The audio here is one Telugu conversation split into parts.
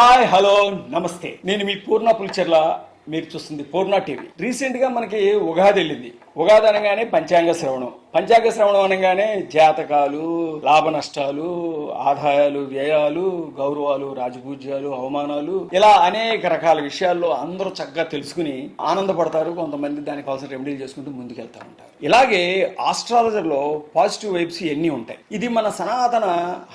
హాయ్ హలో నమస్తే. నేను మీ పూర్ణ పులిచర్ల మీరు చూస్తుంది పూర్ణ టీవీ. రీసెంట్గా మనకి ఉగాది వెళ్ళింది. ఉగాది అనగానే పంచాంగ శ్రవణం. పంచాంగ శ్రవణం అనగానే జాతకాలు లాభ నష్టాలు ఆదాయాలు వ్యయాలు గౌరవాలు రాజపూజ్యాలు అవమానాలు ఇలా అనేక రకాల విషయాల్లో అందరూ చక్కగా తెలుసుకుని ఆనందపడతారు. కొంతమంది దానికి కావాల్సిన రెమెడీలు చేసుకుంటూ ముందుకెళ్తా ఉంటారు. ఇలాగే ఆస్ట్రాలజర్లో పాజిటివ్ వైబ్స్ ఎన్ని ఉంటాయి? ఇది మన సనాతన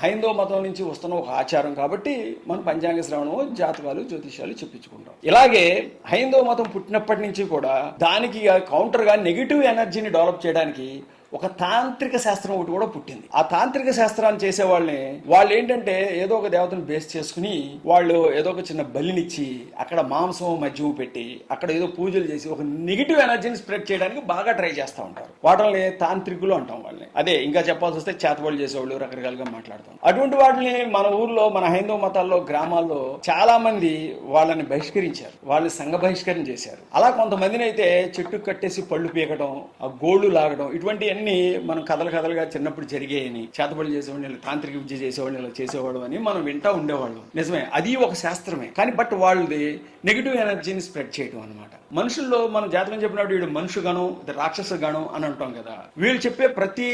హైందవ మతం నుంచి వస్తున్న ఒక ఆచారం కాబట్టి మనం పంచాంగ శ్రవణం జాతకాలు జ్యోతిష్యాలు చెప్పించుకుంటాం. ఇలాగే హైందవ మతం పుట్టినప్పటి నుంచి కూడా దానికి కౌంటర్గా నెగిటివ్ ఎనర్జీని డెవలప్ చేయడానికి ఒక తాంత్రిక శాస్త్రం ఒకటి కూడా పుట్టింది. ఆ తాంత్రిక శాస్త్రాన్ని చేసే వాళ్ళని వాళ్ళు ఏంటంటే ఏదో ఒక దేవతను బేస్ చేసుకుని వాళ్ళు ఏదో ఒక చిన్న బలినిచ్చి అక్కడ మాంసం మద్యం పెట్టి అక్కడ ఏదో పూజలు చేసి ఒక నెగిటివ్ ఎనర్జీని స్ప్రెడ్ చేయడానికి బాగా ట్రై చేస్తూ ఉంటారు. వాటిని తాంత్రికులు అంటాం వాళ్ళని. అదే ఇంకా చెప్పాల్సి వస్తే చేతబడులు చేసేవాళ్ళు రకరకాలుగా మాట్లాడతాం. అటువంటి వాటిని మన ఊర్లో మన హైందవ మతాల్లో గ్రామాల్లో చాలా మంది వాళ్ళని బహిష్కరించారు. వాళ్ళని సంఘ బహిష్కరణ చేశారు. అలా కొంతమందిని అయితే చెట్టు కట్టేసి పళ్ళు పీకడం ఆ గోళ్ళు లాగడం ఇటువంటి ఇవన్నీ మనం కథలు కథలుగా చిన్నప్పుడు జరిగాయని చేతబడులు చేసేవాడిని ఇలా తాంత్రిక విద్య చేసేవాడిని ఇలా చేసేవాడు అని మనం వింటా ఉండేవాళ్ళం. నిజమే అది ఒక శాస్త్రమే. కానీ బట్ వాళ్ళది నెగిటివ్ ఎనర్జీని స్ప్రెడ్ చేయడం అనమాట మనుషుల్లో మనం జాతకం చెప్పినప్పుడు వీడు మనుషు గణం ఇది రాక్షస గణం అని అంటాం కదా. వీళ్ళు చెప్పే ప్రతి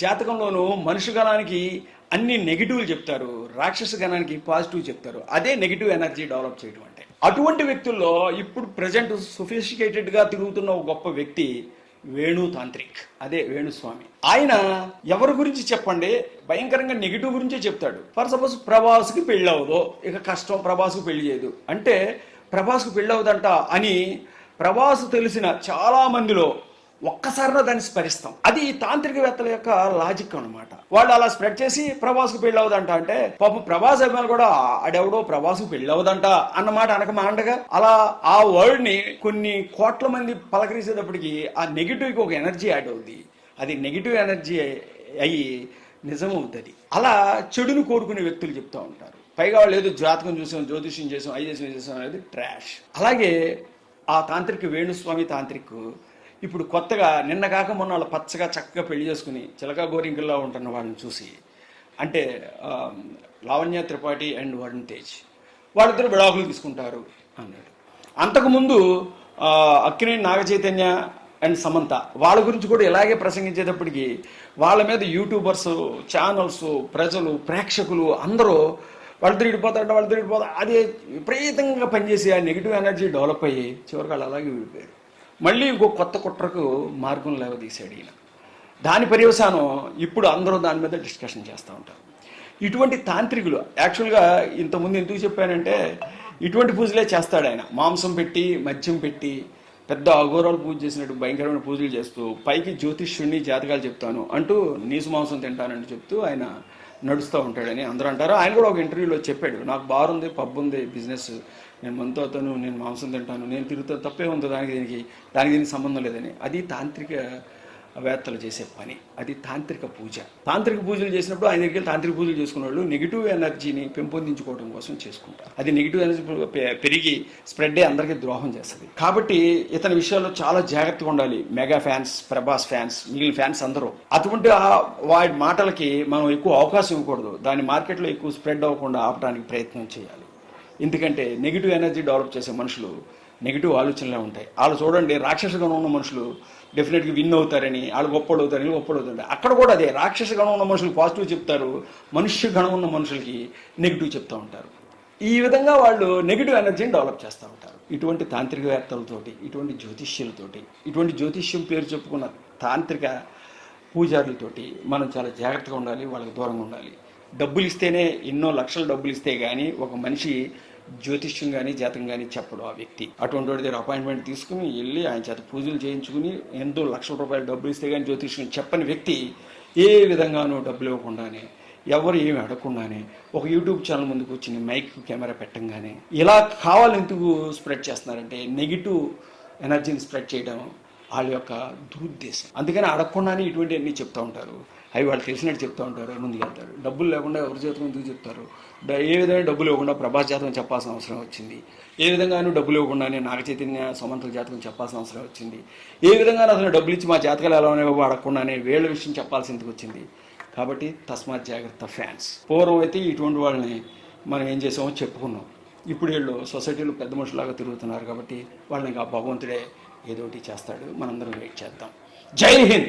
జాతకంలోనూ మనుషు గణానికి అన్ని నెగిటివ్లు చెప్తారు రాక్షస గణానికి పాజిటివ్ చెప్తారు. అదే నెగిటివ్ ఎనర్జీ డెవలప్ చేయడం అంటే. అటువంటి వ్యక్తుల్లో ఇప్పుడు ప్రజెంట్ సొఫిస్టికేటెడ్గా తిరుగుతున్న ఒక గొప్ప వ్యక్తి వేణు తాంత్రిక్ అదే వేణుస్వామి. ఆయన ఎవరి గురించి చెప్పండి? భయంకరంగా నెగిటివ్ గురించే చెప్తాడు. ఫర్ సపోజ్ ప్రభాస్కి పెళ్ళి అవ్వదు ఇక కష్టం ప్రభాస్కి పెళ్ళి చేయదు. అంటే ప్రభాస్కు పెళ్ళి అవ్వదంట అని ప్రభాస్ తెలిసిన చాలా మందిలో ఒక్కసారినా దాన్ని స్మరిస్తాం. అది తాంత్రికవేత్తల యొక్క లాజిక్ అన్నమాట. వాళ్ళు అలా స్ప్రెడ్ చేసి ప్రభాస్కు పెళ్ళి అవుదంట అంటే పాపం ప్రభాస్ అభిమానులు కూడా ఆడెవడో ప్రభాస్కు పెళ్ళి అవుదంట అన్నమాట అనక మాండగా అలా ఆ వర్డ్ని కొన్ని కోట్ల మంది పలకరించేటప్పటికి ఆ నెగిటివ్కి ఒక ఎనర్జీ యాడ్ అవుద్ది. అది నెగిటివ్ ఎనర్జీ అయ్యి నిజమవుతుంది అలా చెడును కోరుకునే వ్యక్తులు చెప్తూ ఉంటారు. పైగా వాళ్ళు ఏదో జాతకం చూసాం జ్యోతిష్యం చేసాం ఐ చేసాం చేసాం అనేది ట్రాష్ అలాగే ఆ తాంత్రిక వేణుస్వామి తాంత్రిక్ ఇప్పుడు కొత్తగా నిన్న కాక మొన్న వాళ్ళు పచ్చగా చక్కగా పెళ్ళి చేసుకుని చిలక గోరింకల్లో ఉంటున్న వాళ్ళని చూసి అంటే లావణ్య త్రిపాఠి అండ్ వరుణ్ తేజ్ వాళ్ళిద్దరు విడాకులు తీసుకుంటారు అన్నాడు. అంతకుముందు అక్కినేని నాగ చైతన్య అండ్ సమంత వాళ్ళ గురించి కూడా ఇలాగే ప్రసంగించేటప్పటికి వాళ్ళ మీద యూట్యూబర్స్ ఛానల్స్ ప్రజలు ప్రేక్షకులు అందరూ వాళ్ళిద్దరు ఇడిపోతారంటే వాళ్ళిద్దరు ఇడిపోతారు అదే విపరీతంగా పనిచేసి ఆ నెగిటివ్ ఎనర్జీ డెవలప్ అయ్యి చివరికి వాళ్ళు అలాగే విడిపోయారు. మళ్ళీ ఇంకో కొత్త కుట్రకు మార్గం లేవదీశాడు ఈయన. దాని పర్యవసానం ఇప్పుడు అందరూ దాని మీద డిస్కషన్ చేస్తూ ఉంటారు. ఇటువంటి తాంత్రికులు యాక్చువల్గా ఇంతకుముందు ఎందుకు చెప్పానంటే ఇటువంటి పూజలే చేస్తాడు ఆయన. మాంసం పెట్టి మద్యం పెట్టి పెద్ద అఘోరాలు పూజ చేసినట్టు భయంకరమైన పూజలు చేస్తూ పైకి జ్యోతిష్యుణ్ణి జాతకాలు చెప్తాను అంటూ నీసు మాంసం తింటానంటూ చెప్తూ ఆయన నడుస్తూ ఉంటాడని అందరూ అంటారు. ఆయన కూడా ఒక ఇంటర్వ్యూలో చెప్పాడు నాకు బార్ ఉంది పబ్ ఉంది బిజినెస్. నేను మనతో అతను నేను మాంసం తింటాను నేను తిరుగుతా తప్పే ఉంది దానికి దీనికి దానికి దీనికి సంబంధం లేదని. అది తాంత్రిక వేత్తలు చేసే పని. అది తాంత్రిక పూజ. తాంత్రిక పూజలు చేసినప్పుడు ఆయన దగ్గరికి తాంత్రిక పూజలు చేసుకున్న వాళ్ళు నెగిటివ్ ఎనర్జీని పెంపొందించుకోవడం కోసం చేసుకుంటారు. అది నెగిటివ్ ఎనర్జీ పెరిగి స్ప్రెడ్ అయ్యి అందరికీ ద్రోహం చేస్తుంది. కాబట్టి ఇతని విషయాల్లో చాలా జాగ్రత్తగా ఉండాలి. మెగా ఫ్యాన్స్ ప్రభాస్ ఫ్యాన్స్ మిగిలిన ఫ్యాన్స్ అందరూ. అటువంటి ఆ- వాటి మాటలకి మనం ఎక్కువ అవకాశం ఇవ్వకూడదు. దాని మార్కెట్లో ఎక్కువ స్ప్రెడ్ అవ్వకుండా ఆపడానికి ప్రయత్నం చేయాలి. ఎందుకంటే నెగిటివ్ ఎనర్జీ డెవలప్ చేసే మనుషులు నెగిటివ్ ఆలోచనలే ఉంటాయి. వాళ్ళు చూడండి రాక్షస గణం ఉన్న మనుషులు డెఫినెట్గా విన్ అవుతారని వాళ్ళు గొప్పలు అవుతారని గొప్పలు అవుతారు అక్కడ కూడా అదే రాక్షస గణం ఉన్న మనుషులు పాజిటివ్ చెప్తారు మనుష్య గణం ఉన్న మనుషులకి నెగిటివ్ చెప్తూ ఉంటారు. ఈ విధంగా వాళ్ళు నెగిటివ్ ఎనర్జీని డెవలప్ చేస్తూ ఉంటారు. ఇటువంటి తాంత్రికవేత్తలతోటి ఇటువంటి జ్యోతిష్యులతోటి ఇటువంటి జ్యోతిష్యం పేరు చెప్పుకున్న తాంత్రిక పూజారులతోటి మనం చాలా జాగ్రత్తగా ఉండాలి వాళ్ళకి దూరంగా ఉండాలి. డబ్బులు ఇస్తేనే ఎన్నో లక్షల డబ్బులు ఇస్తే కానీ ఒక మనిషి జ్యోతిష్యం కానీ జాతకం కానీ చెప్పడు ఆ వ్యక్తి. అటువంటి వాడి దగ్గర అపాయింట్మెంట్ తీసుకుని వెళ్ళి ఆయన చేత పూజలు చేయించుకుని ఎంతో లక్షల రూపాయలు డబ్బులు ఇస్తే కానీ జ్యోతిష్యం చెప్పని వ్యక్తి ఏ విధంగానూ డబ్బులు ఇవ్వకుండానే ఎవరు ఏమి అడగకుండానే ఒక యూట్యూబ్ ఛానల్ ముందుకు వచ్చి మైక్ కెమెరా పెట్టంగానే ఇలా కావాలి ఎందుకు స్ప్రెడ్ చేస్తున్నారంటే నెగిటివ్ ఎనర్జీని స్ప్రెడ్ చేయడం వాళ్ళ యొక్క దురుద్దేశం. అందుకని అడగకుండానే ఇటువంటివన్నీ చెప్తూ ఉంటారు. అవి వాళ్ళు తెలిసినట్టు చెప్తూ ఉంటారు ముందుకెళ్తారు డబ్బులు లేకుండా ఎవరి జాతకం ఎందుకు చెప్తారు? డ- ఏ విధంగా డబ్బులు ఇవ్వకుండా ప్రభాస్ జాతకం చెప్పాల్సిన అవసరం వచ్చింది? ఏ విధంగానూ డబ్బులు ఇవ్వకుండానే నాగ చైతన్య సమంతుల జాతకం చెప్పాల్సిన అవసరం వచ్చింది? ఏ విధంగా అతను డబ్బులు ఇచ్చి మా జాతకాలు ఎలా ఉన్నాయో వాడకుండానే వేళ్ళ విషయం చెప్పాల్సిందికి వచ్చింది? కాబట్టి తస్మాత్ జాగ్రత్త ఫ్యాన్స్. పూర్వం అయితే ఇటువంటి వాళ్ళని మనం ఏం చేసామో చెప్పుకున్నాం. ఇప్పుడు వీళ్ళు సొసైటీలో పెద్ద మనుషులాగా తిరుగుతున్నారు కాబట్టి వాళ్ళని ఇంకా భగవంతుడే ఏదోటి చేస్తాడు. మనందరం వెయిట్ చేద్దాం. జై హింద్!